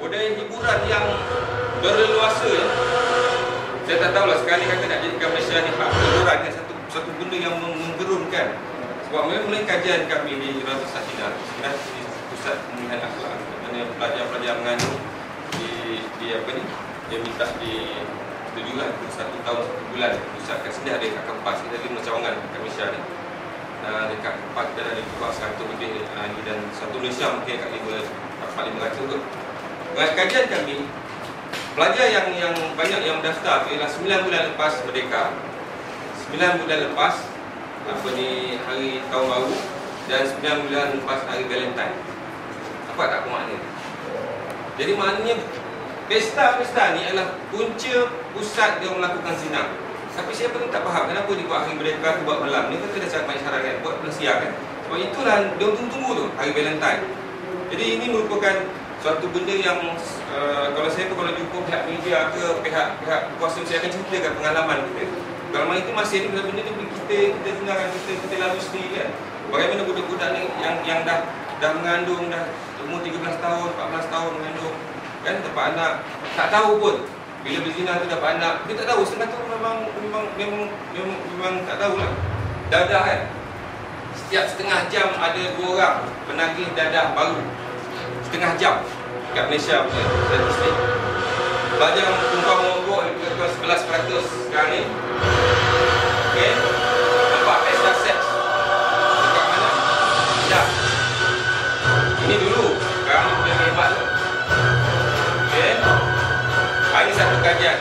budaya hiburan yang berleluasa ya. Saya tak tahulah sekali kata nak jadikan Malaysia ni hak hiburan kan satu satu benda yang menggerunkan. Sebab mulai kajian kami di Sakina, Sakina di pusat pemulihan akhlak. Mana pelajar-pelajar mengandung di di apa ni? Dia minta di itu juga satu tahun satu bulan. Pusat kat sini ada kat Kempas kita ada lima cawangan kat Malaysia ni. Uh, dekat Kempas kita ada kurang satu lebih uh, dan satu Malaysia mungkin kat lima empat lima tu dengan kajian kami pelajar yang yang banyak yang mendaftar tu ialah 9 bulan lepas merdeka. 9 bulan lepas apa ni hari tahun baru dan 9 bulan lepas hari Valentine. Apa tak makna jadi maknanya pesta-pesta ni adalah punca pusat dia melakukan zina tapi siapa pun tak faham kenapa dia buat hari merdeka tu buat malam. Ni kan kena cakap isyarat kan buat siang kan. Sebab itulah dia tunggu-tunggu tu hari Valentine. Jadi ini merupakan suatu benda yang uh, kalau saya kalau jumpa pihak media ke pihak pihak kuasa saya akan ceritakan pengalaman kita kalau itu masih ni benda-benda ni kita kita dengarkan kita kita lalu sendiri kan. Bagaimana budak-budak ni yang yang dah dah mengandung dah umur 13 tahun 14 tahun mengandung kan dapat anak tak tahu pun bila berzina tu dapat anak. Dia tak tahu setengah tu memang memang memang memang, memang tak tahulah. Dadah kan. Setiap setengah jam ada dua orang penagih dadah baru setengah jam kat Malaysia punya statistik Belajar tumpang mogok yang kata 11% sekarang ni. Okay, nampak Pesta Sex dekat mana? Tidak ini dulu. Sekarang ni punya hebat ok hari satu kajian.